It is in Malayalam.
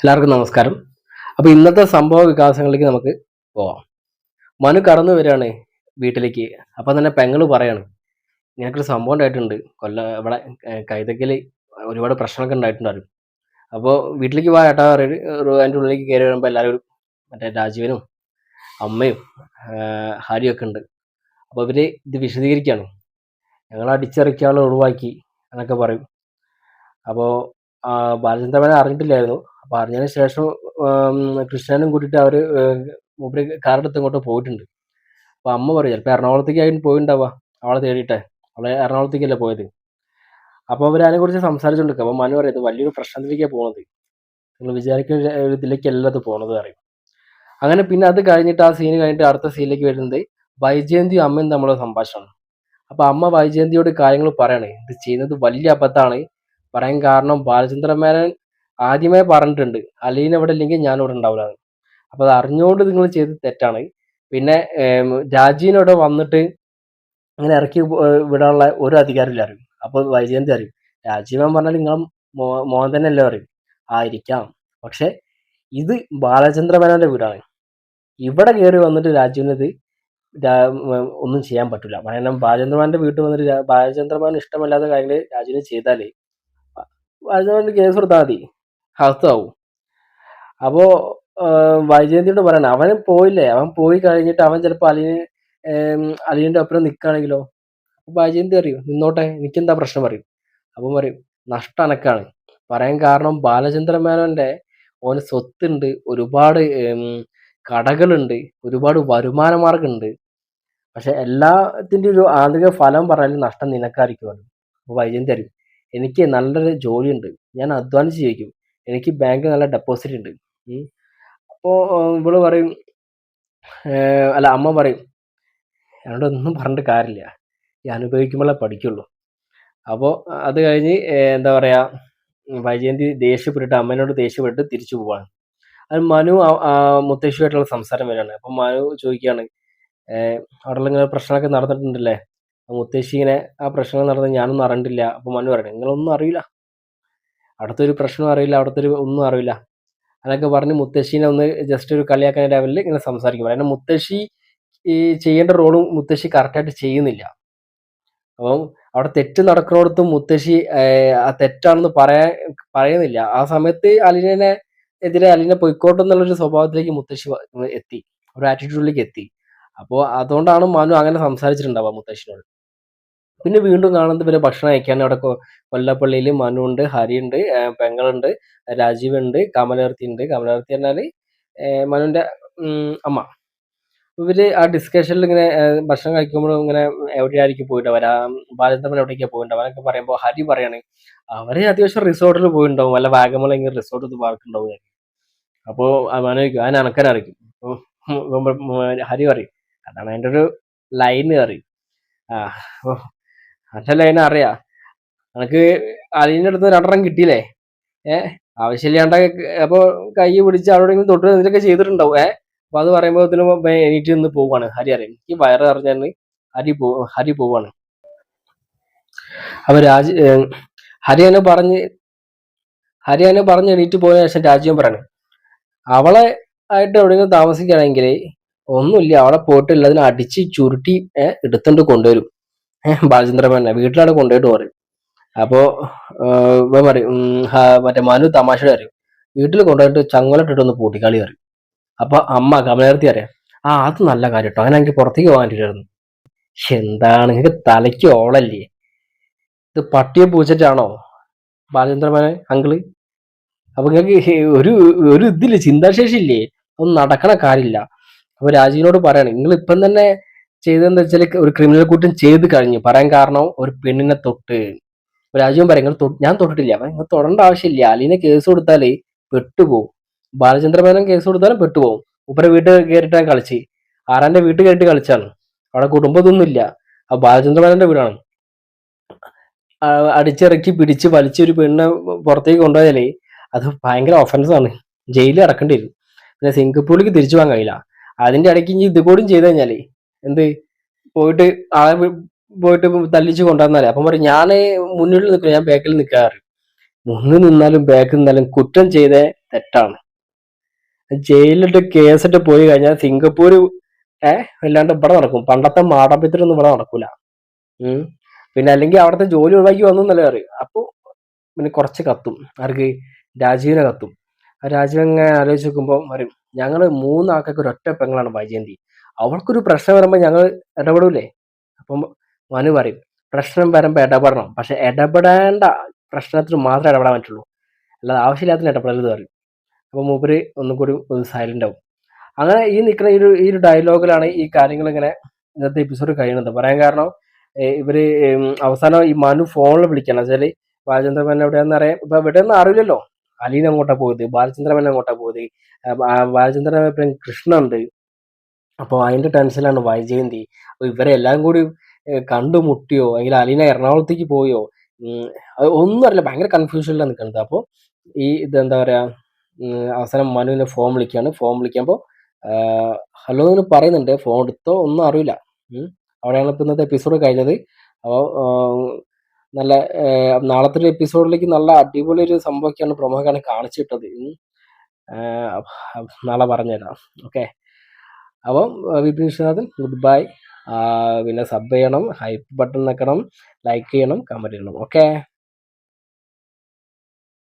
എല്ലാവർക്കും നമസ്കാരം. അപ്പൊ ഇന്നത്തെ സംഭവ വികാസങ്ങളിലേക്ക് നമുക്ക് പോവാം. മനു കടന്നു വരികയാണ് വീട്ടിലേക്ക്. അപ്പൊ തന്നെ പെങ്ങൾ പറയാണ് നിനക്കൊരു സംഭവം ഉണ്ടായിട്ടുണ്ട്. കൊല്ല ഇവിടെ കൈതക്കൽ ഒരുപാട് പ്രശ്നമൊക്കെ ഉണ്ടായിട്ടുണ്ടായിരുന്നു. അപ്പോൾ വീട്ടിലേക്ക് വാ ഏട്ടാ പറയും അതിന്റെ ഉള്ളിലേക്ക് കയറി വരുമ്പോൾ എല്ലാവരും ഒരു മറ്റേ രാജീവനും അമ്മയും ഹാരിയും ഒക്കെ ഉണ്ട്. അപ്പോൾ ഇവർ ഇത് വിശദീകരിക്കുകയാണ് ഞങ്ങൾ അടിച്ചിറക്കിയാളെ ഒഴിവാക്കി എന്നൊക്കെ പറയും. അപ്പോൾ ബാലചന്ദ്രമേനെ അറിഞ്ഞിട്ടില്ലായിരുന്നു. അപ്പൊ അറിഞ്ഞതിന് ശേഷം കൃഷ്ണനും കൂട്ടിയിട്ട് അവർ ഏർ മൂപ്പര് കാറെടുത്ത് ഇങ്ങോട്ട് പോയിട്ടുണ്ട്. അപ്പൊ അമ്മ പറയും ചിലപ്പോ എറണാകുളത്തേക്ക് ആയിട്ട് പോയിണ്ടാവാ. അവളെ തേടിയിട്ടെ. അവളെ എറണാകുളത്തേക്കല്ലേ പോയത്. അപ്പൊ അവർ അതിനെ കുറിച്ച് സംസാരിച്ചുകൊണ്ടിരിക്കും അപ്പൊ മനു പറയും വലിയൊരു പ്രശ്നത്തിലേക്കാണ് പോണത്. നിങ്ങൾ വിചാരിക്കുന്ന ഇതിലേക്കല്ല അത് പോണത് പറയും. അങ്ങനെ പിന്നെ അത് കഴിഞ്ഞിട്ട് ആ സീന് കഴിഞ്ഞിട്ട് അടുത്ത സീനിലേക്ക് വരുന്നത് വൈജയന്തിയും അമ്മയും തമ്മിലുള്ള സംഭാഷണമാണ്. അപ്പൊ അമ്മ വൈജയന്തിയോട് കാര്യങ്ങൾ പറയണേ. ഇത് ചെയ്യുന്നത് വലിയ അബദ്ധമാണ്. പറയാൻ കാരണം ബാലചന്ദ്രൻ മേനോൻ ആദ്യമേ പറഞ്ഞിട്ടുണ്ട് അലീൻ ഇവിടെ ഇല്ലെങ്കിൽ ഞാൻ ഇവിടെ ഉണ്ടാവില്ല അപ്പൊ അത് അറിഞ്ഞുകൊണ്ട് നിങ്ങൾ ചെയ്ത് തെറ്റാണ്. പിന്നെ രാജീനോടെ വന്നിട്ട് ഇങ്ങനെ ഇറക്കി വിടാനുള്ള ഒരു അധികാരമില്ല അറിയും അപ്പൊ വൈജയന്തി അറിയും രാജീവൻ പറഞ്ഞാൽ നിങ്ങൾ മോഹൻ തന്നെ അല്ലേ അറിയും ആയിരിക്കാം പക്ഷെ ഇത് ബാലചന്ദ്ര മേനോന്റെ വീടാണ്. ഇവിടെ കയറി വന്നിട്ട് രാജീവിനത് ഒന്നും ചെയ്യാൻ പറ്റില്ല കാരണം ബാലചന്ദ്രമാന്റെ വീട്ടിൽ വന്നിട്ട് ബാലചന്ദ്രമാൻ ഇഷ്ടമല്ലാത്ത കാര്യങ്ങൾ രാജീവിന് ചെയ്താലേ ബാലചന്ദ്രമാന്റെ കേസ് കൊടുത്താൽ മതി. ഹസ്താവും അപ്പോ ആഹ് വൈജയന്തിയോട് പറയണം അവൻ പോയില്ലേ? അവൻ പോയി കഴിഞ്ഞിട്ട് അവൻ ചിലപ്പോ അലിന് അലിന്റെ ഒപ്പം നിൽക്കുകയാണെങ്കിലോ വൈജയന്തി അറിയും നിന്നോട്ടെ എനിക്കെന്താ പ്രശ്നം? പറയും. അപ്പം പറയും നഷ്ടം അനക്കാണ്. പറയാൻ കാരണം ബാലചന്ദ്ര മേനോന്റെ ഓന് സ്വത്തുണ്ട് ഒരുപാട് കടകളുണ്ട് ഒരുപാട് വരുമാന മാർഗമുണ്ട് പക്ഷെ എല്ലാത്തിന്റെ ഒരു ആന്തരിക ഫലം പറഞ്ഞാൽ നഷ്ടം നിനക്കായിരിക്കും. അപ്പൊ വൈജയന്തി അറിയും എനിക്ക് നല്ലൊരു ജോലിയുണ്ട്. ഞാൻ അധ്വാനിച്ച് ജീവിക്കും. എനിക്ക് ബാങ്കിൽ നല്ല ഡെപ്പോസിറ്റ് ഉണ്ട് അപ്പോൾ ഇവൾ പറയും അല്ല അമ്മ പറയും എന്നോട് ഒന്നും പറഞ്ഞിട്ട് കാര്യമില്ല. ഈ അനുഭവിക്കുമ്പോഴേ പഠിക്കുള്ളൂ. അപ്പോൾ അത് കഴിഞ്ഞ് എന്താ പറയുക വൈജയന്തി ദേഷ്യപ്പെട്ടിട്ട് അമ്മേനോട് ദേഷ്യപ്പെട്ട് തിരിച്ചു പോവാണ്. അത് മനു മുത്തശ്ശിയുമായിട്ടുള്ള സംസാരം വരികയാണ്. അപ്പം മനു ചോദിക്കുകയാണ് അവിടെ ഇങ്ങനെ പ്രശ്നമൊക്കെ നടന്നിട്ടുണ്ടല്ലേ? മുത്തശ്ശി ഇങ്ങനെ ആ പ്രശ്നം നടന്നത് ഞാനൊന്നും അറിഞ്ഞിട്ടില്ല. അപ്പം മനു പറയണം നിങ്ങളൊന്നും അറിയില്ല. അവിടുത്തെ ഒരു പ്രശ്നം അറിയില്ല അവിടുത്തെ ഒരു ഒന്നും അറിയില്ല. അതൊക്കെ പറഞ്ഞ് മുത്തശ്ശീനെ ഒന്ന് ജസ്റ്റ് ഒരു കളിയാക്കാൻ ലെവലിൽ ഇങ്ങനെ സംസാരിക്കും. കാരണം മുത്തശ്ശി ഈ ചെയ്യേണ്ട റോളും മുത്തശ്ശി കറക്റ്റായിട്ട് ചെയ്യുന്നില്ല. അപ്പം അവിടെ തെറ്റ് നടക്കുന്നിടത്തും മുത്തശ്ശി ആ തെറ്റാണെന്ന് പറയാൻ പറയുന്നില്ല. ആ സമയത്ത് അലിനെ എതിരെ അലിനെ പൊയ്ക്കോട്ടെ എന്നുള്ളൊരു സ്വഭാവത്തിലേക്ക് മുത്തശ്ശി എത്തി. ഒരു ആറ്റിറ്റ്യൂഡിലേക്ക് എത്തി. അപ്പോൾ അതുകൊണ്ടാണ് മനു അങ്ങനെ സംസാരിച്ചിട്ടുണ്ടാവുക മുത്തശ്ശിനോട്. പിന്നെ വീണ്ടും കാണുന്നത് വരെ ഭക്ഷണം അയക്കാൻ അവിടെ കൊല്ലപ്പള്ളിയിൽ മനു ഉണ്ട് ഹരിയുണ്ട് പെങ്ങളുണ്ട് രാജീവ് ഉണ്ട് കമലർത്തി ഉണ്ട്. കമലർത്തി പറഞ്ഞാൽ മനുവിന്റെ അമ്മ. ഇവർ ആ ഡിസ്കഷനിൽ ഇങ്ങനെ ഭക്ഷണം കഴിക്കുമ്പോൾ ഇങ്ങനെ എവിടെയായിരിക്കും പോയിട്ട് വരാ ബാലചന്ദ്രൻ എവിടേക്കാണ് പോയിട്ടുണ്ടാവും അവരൊക്കെ പറയുമ്പോൾ ഹരി പറയാണ് അവർ അത്യാവശ്യം റിസോർട്ടിൽ പോയിട്ടുണ്ടാവും വല്ല വാഗമല ഇങ്ങനെ റിസോർട്ടിൽ പാർക്കുണ്ടാവും അപ്പോ മനു ചോദിക്കും അതിന് അനക്കനറിയിക്കും ഹരി പറയും അതാണ് അതിന്റെ ഒരു ലൈൻ അറിയും ആ അപ്പൊ അതിനെ അറിയാ? എനക്ക് അലീന്റെ അടുത്ത് രണ്ടെണ്ണം കിട്ടിയില്ലേ? ഏഹ് ആവശ്യമില്ലാണ്ട അപ്പൊ കൈ പിടിച്ച് അവിടെ ഇങ്ങനെ തൊട്ട് ഇതിലൊക്കെ ചെയ്തിട്ടുണ്ടാവും. ഏഹ് അപ്പൊ അത് പറയുമ്പോഴത്തേനും എണീറ്റ് നിന്ന് പോവാണ്. ഹരി അറിയാം. എനിക്ക് വയറ് അറിഞ്ഞാൽ ഹരി പോ ഹരി പോവാണ്. അപ്പൊ രാജ ഹരിയാന പറഞ്ഞ് ഹരി പറഞ്ഞ് എണീറ്റ് പോയ ശേഷം രാജ്യം പറയണം അവളെ ആയിട്ട് എവിടെയെങ്കിലും താമസിക്കുകയാണെങ്കിൽ ഒന്നുമില്ല. അവളെ പോയിട്ട് എല്ലാത്തിനും അടിച്ച് ചുരുട്ടി എടുത്തോണ്ട് കൊണ്ടുവരും. ഏഹ് തന്നെ വീട്ടിലാണ് കൊണ്ടുപോയിട്ട് പറയും. അപ്പോ ഇവൻ പറയും മറ്റേ മനു തമാശ പറയും. വീട്ടിൽ കൊണ്ടുപോയിട്ട് ചങ്ങലട്ടിട്ട് ഒന്ന് പൂട്ടിക്കളി പറയും. അപ്പൊ അമ്മ കമലേർത്തി അറിയാം ആ അത് നല്ല കാര്യം കേട്ടോ അങ്ങനെ എനിക്ക് പുറത്തേക്ക് പോകാൻ പറ്റില്ലായിരുന്നു എന്താണ്? നിങ്ങൾക്ക് തലയ്ക്ക് ഓളല്ലേ? ഇത് പട്ടിയെ പൂച്ചിട്ടാണോ? ബാലചന്ദ്രമേനെ അങ്കിൾ അപ്പൊ നിങ്ങൾക്ക് ഒരു ഒരു ഇതില്ല? ചിന്താശേഷി ഇല്ലേ ഒന്നും നടക്കണ കാര്യമില്ല. അപ്പൊ രാജീവിനോട് പറയണം നിങ്ങൾ ഇപ്പം തന്നെ ചെയ്തതെന്ന് വെച്ചാൽ ഒരു ക്രിമിനൽ കുറ്റം ചെയ്ത് കഴിഞ്ഞു. പറയാൻ കാരണം ഒരു പെണ്ണിനെ തൊട്ട്. രാജീവൻ പറയും "നിങ്ങൾ ഞാൻ തൊട്ടിട്ടില്ല. അപ്പൊ നിങ്ങൾ തൊടേണ്ട ആവശ്യമില്ല. അലീനെ കേസ് കൊടുത്താൽ പെട്ടുപോകും ബാലചന്ദ്രമേനോൻ കേസ് കൊടുത്താലും പെട്ടുപോകും ഉപ്പരെ വീട്ടിൽ കയറിയിട്ടാണ് കളിച്ച്. ആറാന്റെ വീട്ടിൽ കയറിയിട്ട് കളിച്ചാണ്. അവിടെ കുടുംബത്തൊന്നും ഇല്ല അപ്പൊ ബാലചന്ദ്രമേനോന്റെ വീടാണ്. ആ, അടിച്ചിറക്കി പിടിച്ച് വലിച്ച് ഒരു പെണ്ണിനെ പുറത്തേക്ക് കൊണ്ടുപോയാലേ അത് ഭയങ്കര ഒഫൻസ് ആണ്. ജയിലിൽ അടക്കേണ്ടി വരും. പിന്നെ സിംഗപ്പൂരിലേക്ക് തിരിച്ചു പോകാൻ കഴിയില്ല. അതിന്റെ ഇടയ്ക്ക് ഇനി ഇത് കൂടി ചെയ്ത് കഴിഞ്ഞാലേ എന്ത് പോയിട്ട് ആളെ പോയിട്ട് തല്ലിച്ച് കൊണ്ടുവന്നാലേ? അപ്പം പറയും ഞാൻ മുന്നിൽ നിൽക്കില്ല ഞാൻ ബാക്കിൽ നിൽക്കാറ് മുന്നിൽ നിന്നാലും ബാക്കിൽ നിന്നാലും കുറ്റം ചെയ്ത തെറ്റാണ്. ജയിലിട്ട് കേസിട്ട് പോയി കഴിഞ്ഞാൽ സിംഗപ്പൂർ ഏഹ് അല്ലാണ്ട് ഇവിടെ നടക്കും. പണ്ടത്തെ മാടമ്പിത്തിരൊന്നും ഇവിടെ നടക്കൂല. ഉം. പിന്നെ അല്ലെങ്കിൽ അവിടുത്തെ ജോലി ഒഴിവാക്കി വന്നു എന്നല്ലേ അറിയും അപ്പൊ പിന്നെ കുറച്ച് കത്തും. ആർക്ക്? രാജീവിനെ കത്തും. ആ രാജീവ് അങ്ങനെ ആലോചിച്ച് നോക്കുമ്പോൾ പറയും ഞങ്ങൾ മൂന്നാൾക്കൊക്കെ ഒരൊറ്റ പെങ്ങളാണ് വൈജയന്തി. അവൾക്കൊരു പ്രശ്നം വരുമ്പോൾ ഞങ്ങൾ ഇടപെടൂലേ? അപ്പം മനു പറയും പ്രശ്നം വരുമ്പോൾ ഇടപെടണം. പക്ഷെ ഇടപെടേണ്ട പ്രശ്നത്തിന് മാത്രമേ ഇടപെടാൻ പറ്റുള്ളൂ. അല്ലാതെ ആവശ്യമില്ലാത്തതിന് ഇടപെടരുത് പറയും. അപ്പം മൂപ്പര് ഒന്നും കൂടി ഒന്ന് സൈലന്റ് ആവും. അങ്ങനെ ഈ നിൽക്കുന്ന ഈ ഒരു ഈ ഒരു ഡയലോഗിലാണ് ഈ കാര്യങ്ങൾ ഇങ്ങനെ ഇന്നത്തെ എപ്പിസോഡ് കഴിയുന്നത്. പറയാൻ കാരണം ഇവർ അവസാനം ഈ മനു ഫോണിൽ വിളിക്കണം വെച്ചാൽ ബാലചന്ദ്രമേനൻ എവിടെയാന്ന് അറിയാം ഇപ്പൊ ഇവിടെ ഒന്നും അറിയില്ലല്ലോ. അലീന അങ്ങോട്ടാ പോയത്? ബാലചന്ദ്രമേനൻ അങ്ങോട്ടാ പോയത്? ആ, ബാ- ബാലചന്ദ്രമേനൻ ഇപ്പം കൃഷ്ണ ഉണ്ട്. അപ്പോൾ അതിന്റെ ടെൻഷനിലാണ് വൈജയന്തി. അപ്പോൾ ഇവരെല്ലാം കൂടി കണ്ടുമുട്ടിയോ അല്ലെങ്കിൽ അലീന എറണാകുളത്തേക്ക് പോയോ? ഒന്നും അറിയില്ല. ഭയങ്കര കൺഫ്യൂഷനിലാണ് നിൽക്കുന്നത് അപ്പോൾ ഈ ഇതെന്താ പറയുക അവസാനം മനുവിനെ ഫോൺ വിളിക്കുകയാണ് ഫോൺ വിളിക്കുമ്പോൾ ഹലോ എന്ന് പറയുന്നുണ്ട്. ഫോൺ എടുത്തോ? ഒന്നും അറിയില്ല. അവിടെയാണ് ഇപ്പോൾ ഇന്നത്തെ എപ്പിസോഡ് കഴിഞ്ഞത്. അപ്പോൾ നല്ല നാളത്തെ ഒരു എപ്പിസോഡിലേക്ക് നല്ല അടിപൊളി ഒരു സംഭവമൊക്കെയാണ് പ്രൊമോക്കാണ് കാണിച്ചിട്ടത് നാളെ പറഞ്ഞുതരാം. ഓക്കെ അപ്പം വിപിൻ വിശ്വനാഥൻ ഗുഡ് ബൈ. പിന്നെ സബ് ചെയ്യണം ഹൈപ്പ് ബട്ടൺ നിൽക്കണം ലൈക്ക് ചെയ്യണം കമന്റ് ചെയ്യണം. ഓക്കെ?